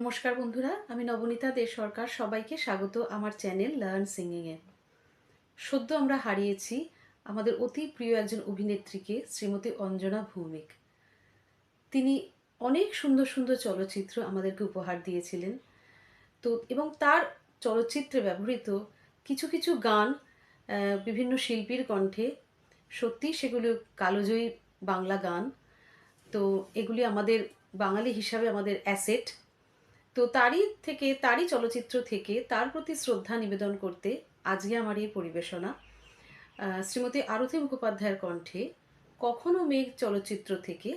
নমস্কার বন্ধুরা, আমি নবনীতা দে সরকার। সবাইকে স্বাগত আমার চ্যানেল লার্ন সিঙ্গিংয়ে। সদ্য আমরা হারিয়েছি আমাদের অতি প্রিয় একজন অভিনেত্রীকে, শ্রীমতী অঞ্জনা ভৌমিক। তিনি অনেক সুন্দর সুন্দর চলচ্চিত্র আমাদেরকে উপহার দিয়েছিলেন। তো, এবং তার চলচ্চিত্রে ব্যবহৃত কিছু কিছু গান বিভিন্ন শিল্পীর কণ্ঠে সত্যি সেগুলো কালোজয়ী বাংলা গান। তো, এগুলি আমাদের বাঙালি হিসাবে আমাদের অ্যাসেট। তো তারই থেকে, তারই চলচ্চিত্র থেকে তার প্রতি শ্রদ্ধা নিবেদন করতে আজকে আমার এই পরিবেশনা। শ্রীমতী আরতি মুখোপাধ্যায়ের কণ্ঠে কখনো মেঘ চলচ্চিত্র থেকে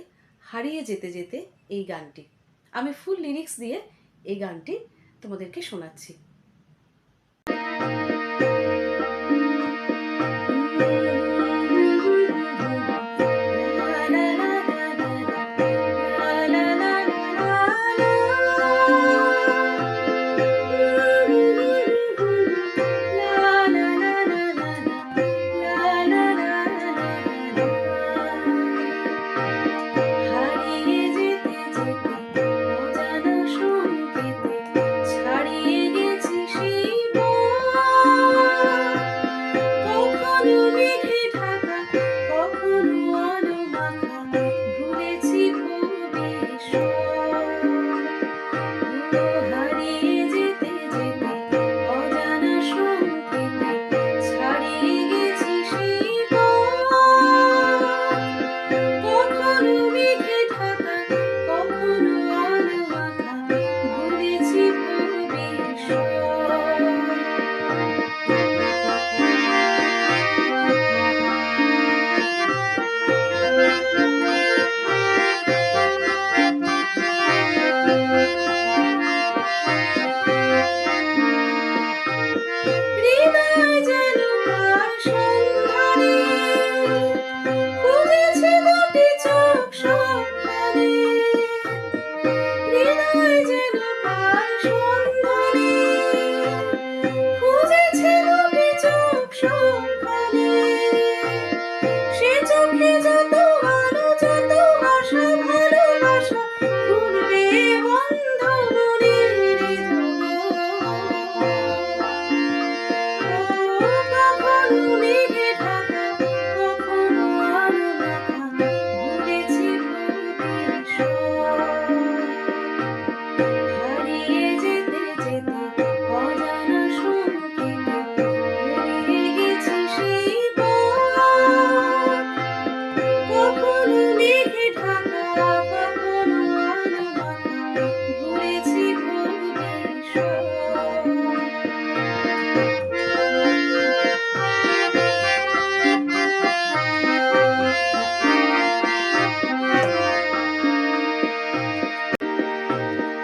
হারিয়ে যেতে যেতে এই গানটি। আমি ফুল লিরিক্স দিয়ে এই গানটি তোমাদেরকে শোনাচ্ছি।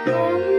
Música